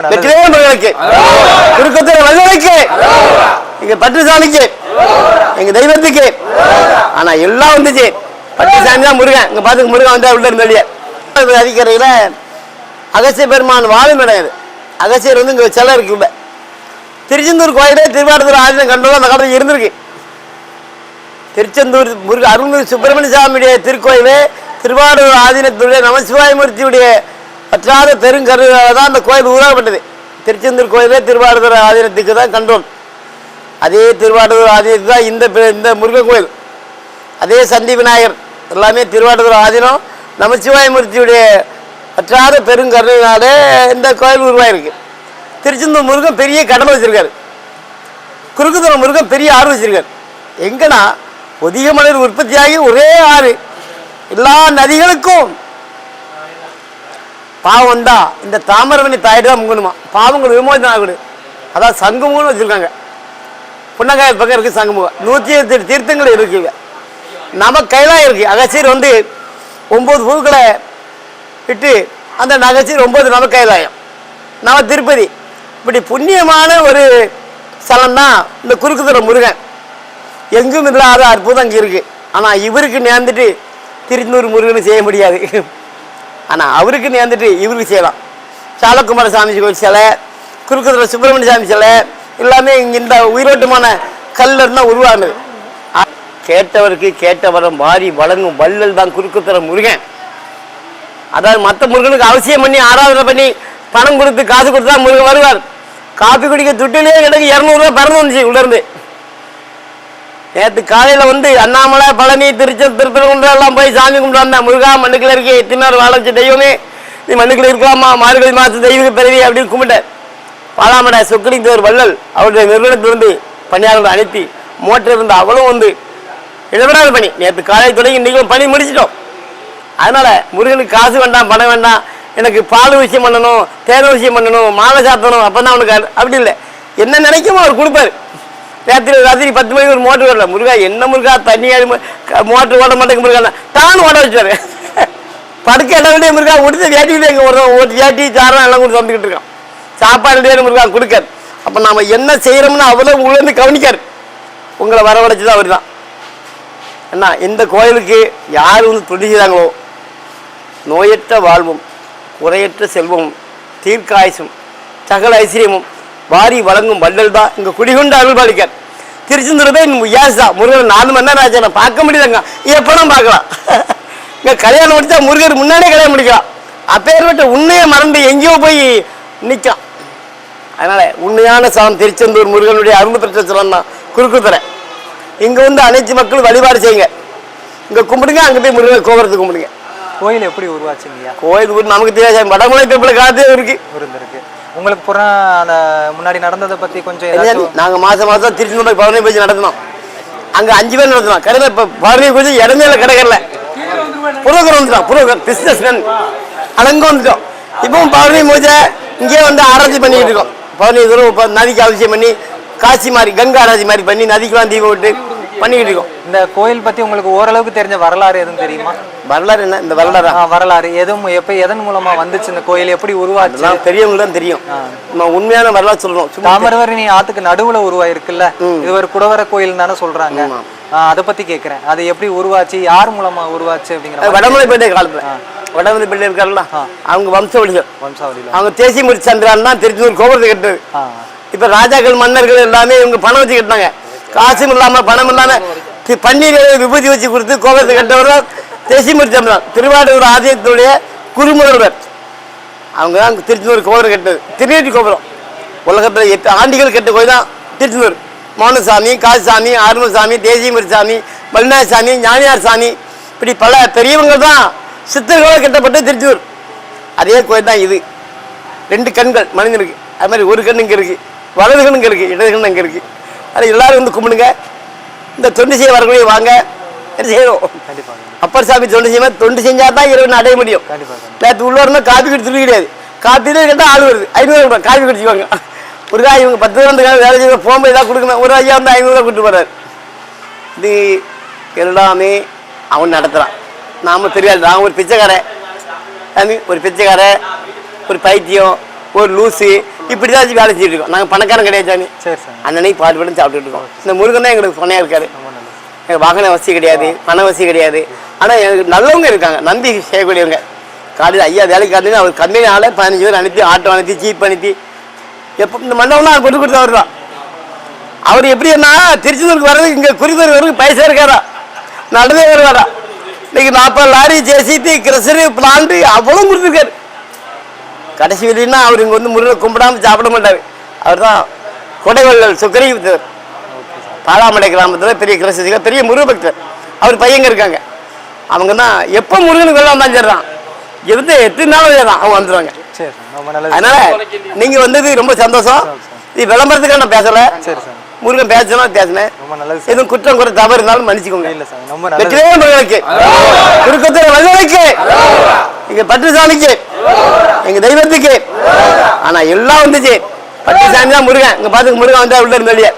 வெற்றிவேல் முருகனுக்கு திருக்கத்தூர் வல்லனுக்கு எங்க பட்டுசாமிக்கு எங்க தெய்வத்துக்கு. ஆனா எல்லாம் வந்துச்சு. பட்டுசாமி தான் முருகன். இங்க பாத்துக்கு முருகன் வந்தா உள்ள இருந்து அதிகரையில அகசிய பெருமான் வாழும் இடம் அகசியர் வந்து இங்க சிலை இருக்கு உள்ள திருச்செந்தூர் கோயிலே திருவாரூர் ஆதினம் கண்டோம். அந்த காலத்தில் இருந்திருக்கு. திருச்செந்தூர் முருக அருள்மிகு சுப்பிரமணிய சாமியுடைய திருக்கோயிலே திருவாரூர் ஆதீனத்துடைய நமசிவாயமூர்த்தியுடைய பற்றாத பெருங்கருவாக தான் அந்த கோயில் உருவாக்கப்பட்டது. திருச்செந்தூர் கோயிலே திருவாரூர் ஆதீனத்துக்கு தான் கண்டோம். அதே திருவாரூர் ஆதீனத்துக்கு தான் இந்த பெ- இந்த முருகன் கோயில். அதே சந்தி விநாயகர் எல்லாமே திருவாரூர் ஆதீனம். நமச்சிவாயமூர்த்தியுடைய பற்றாத பெருங்கருணையினாலே இந்த கோயில் உருவாயிருக்கு. திருச்செந்தூர் முருகன் பெரிய கடமை வச்சுருக்காரு. குறுக்குதுறை முருகன் பெரிய ஆறு வச்சிருக்காரு. எங்கன்னா ஒதிக மலர் உற்பத்தியாகி ஒரே ஆறு. எல்லா நதிகளுக்கும் பாவம் தான் இந்த தாமரவணி தாயிட்டு தான் முங்கணுமா? பாவங்கள் விமோசனம் ஆகுது அதான் சங்கமுன்னு வச்சுருக்காங்க. புன்னங்காய பக்கம் இருக்குது சங்கமுகம் நூற்றி எட்டு தீர்த்தங்கள் இருக்குங்க நம்ம கையிலாம் இருக்குது அகசீர் வந்து ஒம்பது பூக்களை விட்டு அந்த நகைச்சீர் ஒம்பது நம்ம கைலாயம் நம்ம திருப்பதி. இப்படி புண்ணியமான ஒரு ஸ்தலம் தான் இந்த குறுக்குதுறை முருகன். எங்கும் இல்லாத அற்புதம் அங்கே இருக்குது ஆனால் இவருக்கு நேர்ந்துட்டு திருநூறு முருகன் செய்ய முடியாது. ஆனால் அவருக்கு நேர்ந்துட்டு இவருக்கு செய்யலாம். சாலக்குமார சாமி கோயில் சிலை குறுக்குதுறை சுப்பிரமணிய சாமி சிலை எல்லாமே இங்கே இந்த உயிரோட்டமான கல்லில் இருந்தா உருவானது. கேட்டவருக்கு கேட்டவரை மாறி வழங்கும் வள்ளல் தான் குறுக்குத்துறை முருகன். அதாவது மற்ற முருகனுக்கு அவசியம் பண்ணி ஆராதனை பண்ணி பணம் கொடுத்து காசு கொடுத்தா முருகன் வருவார். காப்பி குடிக்க துட்டிலேயே கிடக்கு இரநூறுவா பறந்து வந்துச்சு உள்ளேருந்து. நேற்று காலையில் வந்து அண்ணாமலை பழனி திருச்சி திருப்பரங்குன்றம் எல்லாம் போய் சாமி கும்பிட்டு வந்தேன். முருகா மண்ணுக்குள்ள இருக்கே எத்தினார் வாழச்சு தெய்வமே. நீ மண்ணுக்குள்ள இருக்கலாமா? மார்கழி மாசம் தெய்வ பிறவி அப்படின்னு கும்பிட்டேன். பாலாமடை சொக்கலிங்கத்தோர் வள்ளல் அவருடைய நிறுவனத்திலிருந்து பணியாளர்கள் அனுப்பி மோட்டர் இருந்து அவளும் வந்து இழவிடாத பணி. நேற்று காலை தொடங்கி இன்றைக்கும் பணி முடிச்சிட்டோம். அதனால் முருகனுக்கு காசு வேண்டாம் பணம் வேண்டாம். எனக்கு பால் விஷயம் பண்ணணும் தேர் விஷயம் பண்ணணும் மாலை சாத்தணும். அப்போ தான் அவனுக்கு அப்படி இல்லை. என்ன நினைக்குமோ அவர் கொடுப்பாரு. ராத்திரி ராத்திரி பத்து மணிக்கு ஒரு மோட்டர் ஓடல. முருகா என்ன முருகா தண்ணி மோட்டர் ஓட மாட்டேங்க முருகா. தானும் ஓட வச்சாரு. படுக்க இடம் விட முருகா. கொடுத்து வேட்டிக்கிட்டு எங்கே ஒரு ஒரு வேட்டி சாரம் எல்லாம் கொண்டு வந்துக்கிட்டு இருக்கான். சாப்பாடு வேணும் முருகா கொடுக்காரு. அப்போ நாம் என்ன செய்கிறோம்னு அவ்வளோ உள்ளேருந்து கவனிக்காரு. உங்களை வரவழைச்சது அவர் தான் என்ன இந்த கோயிலுக்கு யார் வந்து துணி செய்தாங்களோ நோயற்ற வாழ்வும் குறையற்ற செல்வமும் தீர்க்காயுசும் சகல ஐஸ்வர்யமும் வாரி வழங்கும் வள்ளல் தான் இங்கே குடிகொண்டு அருள்பாலிக்கார் திருச்செந்தூர் இன்னும் யாசா முருகன் நாலு மணி நேரம் ஆச்சு. நான் பார்க்க முடியலங்க. எப்போலாம் பார்க்கலாம். இங்கே கல்யாணம் முடிச்சா முருகர் முன்னாடியே கல்யாணம் முடிக்கலாம். அப்பேற்பட்ட உண்மையை மறந்து எங்கேயோ போய் நிற்கான் அதனால உண்மையான ஸ்தலம் திருச்செந்தூர் முருகனுடைய அருள் பெற்ற ஸ்தலம் தான் குறுக்குத்துறை இங்கே வந்து அனைத்து மக்களும் வழிபாடு செய்யுங்க. இங்கே கும்பிடுங்க அங்கே போய் முருகன் கோபுரத்தை கும்பிடுங்க. கோயில் எப்படி உருவாச்சுங்கய்யா? கோயில் ஊர் நமக்கு தெரியாது. வடமலை பேப்பில் காலத்தே இருக்கு. உங்களுக்கு புறம் அந்த முன்னாடி நடந்ததை பத்தி கொஞ்சம் ஏதாச்சும் நாங்கள் மாதம் மாதம் திருச்செந்தூர் பௌர்ணமி பூஜை நடத்தினோம். அங்கே அஞ்சு பேர் நடத்தினோம். கடையில் இப்போ பௌர்ணமி பூஜை இடமே இல்லை கிடைக்கல புரோக்கர் வந்துட்டோம் புரோக்கர் பிஸ்னஸ் மேன் அடங்க வந்துட்டோம். இப்பவும் பௌர்ணமி பூஜை இங்கேயே வந்து ஆராய்ச்சி பண்ணிக்கிட்டு இருக்கோம். பௌர்ணமி தூரம் நதிக்கு அவசியம் பண்ணி காசி மாதிரி கங்கா ஆராய்ச்சி மாதிரி பண்ணி நதிக்கெல்லாம் தீபம் விட்டு பண்ணிக்கிட்டு இருக்கோம் இந்த கோயில் பத்தி உங்களுக்கு ஓரளவுக்கு தெரிஞ்ச வரலாறு எதுவும் தெரியுமா? வரலாறு என்ன? இந்த வரலாறா? வரலாறு. எதுவும் எப்ப எதன் மூலமா வந்துச்சு இந்த கோயில்? எப்படி உருவாச்சு? பெரியவங்களுக்கு தான் தெரியும். நம்ம உண்மையான வரலாறு சொல்றோம். சும்மா தாமிரபரணி ஆத்துக்கு நடுவுல உருவாயிருக்குல்ல? இது ஒரு குடவர கோயில் தானே சொல்றாங்க. ஆ, அதை பத்தி கேக்குறேன். அது எப்படி உருவாச்சு? யார் மூலமா உருவாச்சு அப்படிங்கிற வடமலைப்பேட்டை காலத்துல. வடமலைப்பேட்டை இருக்காருல்ல அவங்க வம்சவழிகள் வம்சாவளியில அவங்க தேசியமுடி சந்திரான் தான் திருச்செந்தூர் கோபுரத்தை கட்டுறது இப்ப ராஜாக்கள் மன்னர்கள் எல்லாமே இவங்க பணம் வச்சு கட்டினாங்க. காசும் இல்லாமல் பணம் இல்லாமல் பன்னீரை பன்னீர் விபூதி வச்சு கொடுத்து கோபுரத்தை கட்டவர் தான் தேசியமுடி திருவாரூர் ஆதியத்துடைய குருமுதல்வர் அவங்க தான் திருச்செந்தூர் கோபுரம் கட்டினது. திருநெட்டி கோபுரம். உலகத்தில் எட்டு ஆண்டுகள் கட்ட கோயில் தான் திருச்செந்தூர். மௌனசாமி காசிசாமி ஆறுமுகசாமி தேசியமூர் சாமி மல்லிநாய சாமி ஞானியார் சாமி இப்படி பல பெரியவங்க தான் சித்தர்களால் கட்டப்பட்ட திருச்செந்தூர். அதே கோயில் தான் இது. ரெண்டு கண்கள் மனிதனுக்கு. அது மாதிரி ஒரு கண் இங்கே இருக்குது வலது கண் இங்கே இருக்குது இடது கண் அங்கே இருக்குது அது எல்லாரும் வந்து கும்பிடுங்க. இந்த தொண்டு செய்ய வரக்கூடிய வாங்க. செய்யணும்? அப்பர் சாமி தொண்டு செய்ய தொண்டு செஞ்சா தான் இறைவன் அடைய முடியும். நேற்று உள்ள வரணும் காப்பி குடிச்சு கிடையாது. காப்பிலே கேட்டால் ஆள் வருது. ஐநூறு ரூபாய் காப்பி குடிச்சுக்குவாங்க. ஒரு காய் இவங்க பத்து ரூபா வந்து வேலை செய்ய போகும்போது ஏதாவது கொடுக்கணும். ஒரு ஐயா வந்து ஐநூறுரூவா கொடுத்து போறாரு. இது எல்லாமே அவன் நடத்துகிறான் நாம தெரியாது. நான் ஒரு பிச்சைக்காரன். ஒரு பிச்சைக்காரன் ஒரு பைத்தியம் ஒரு லூசு இப்படி தான் வேலை செஞ்சுட்டு இருக்கோம் நாங்கள் பணக்காரன் கிடையாது சாமி சரி சாமி அன்னன்னைக்கு பாட்டு பாட்டு சாப்பிட்டுட்டு இருக்கோம். இந்த முருகன் தான் எங்களுக்கு துணையாக இருக்காரு. நல்லது. எனக்கு வாகன வசதி கிடையாது பண வசதி கிடையாது. ஆனால் எனக்கு நல்லவங்க இருக்காங்க. நம்பி செய்யக்கூடியவங்க. காலையில் ஐயா வேலைக்கு காலையில் அவர் கம்பெனி ஆளை பதினஞ்சு பேர் அனுப்பி ஆட்டோ அனுப்பி ஜீப் அனுப்பி எப்போ இந்த மண்டபம்லாம் கொண்டு கொடுத்தவர் தான் அவர் எப்படின்னா திருச்செந்தூருக்கு வர்றது இங்கே குறித்தூர் வரைக்கும் பைசா இருக்காரா? நடந்தே வருவாரா? இன்னைக்கு நாற்பது லாரி ஜேசிபி கிரசரு பிளான்ட்டு அவ்வளோ கொடுத்துருக்காரு. கடைசி வெளியினா அவர் இங்கே வந்து முருகனை கும்பிடாம சாப்பிட மாட்டார். அவர் தான் கொடைவள்ளல் சுக்கரி பாலாமடை கிராமத்தில் பெரிய கிரசிகள் பெரிய முருக பக்தர். அவர் பையங்க இருக்காங்க. அவங்க தான் எப்போ முருகனுக்கு வந்தாலும் சரிதான். இருந்து எத்தனை நாளும் சரிதான். அவங்க வந்துடுவாங்க சரி அதனால நீங்க வந்தது ரொம்ப சந்தோஷம். இது விளம்பரத்துக்காக நான் பேசல. சரி முருகன் பேசணும் பேசினேன். எதுவும் குற்றம் குறை தவறு இருந்தாலும் மன்னிச்சுக்கோங்க. இல்ல சாமி ரொம்ப வெற்றிவே முருகனுக்கு. குறுக்கத்தில் வல்லனுக்கு எங்க பட்டுசாமிக்கு எங்க தெய்வத்துக்கு. ஆனா எல்லாம் வந்துச்சு. பட்டுசாமி தான் முருகன். இங்க பாத்துக்கு முருகன் வந்தா உள்ள இருந்தே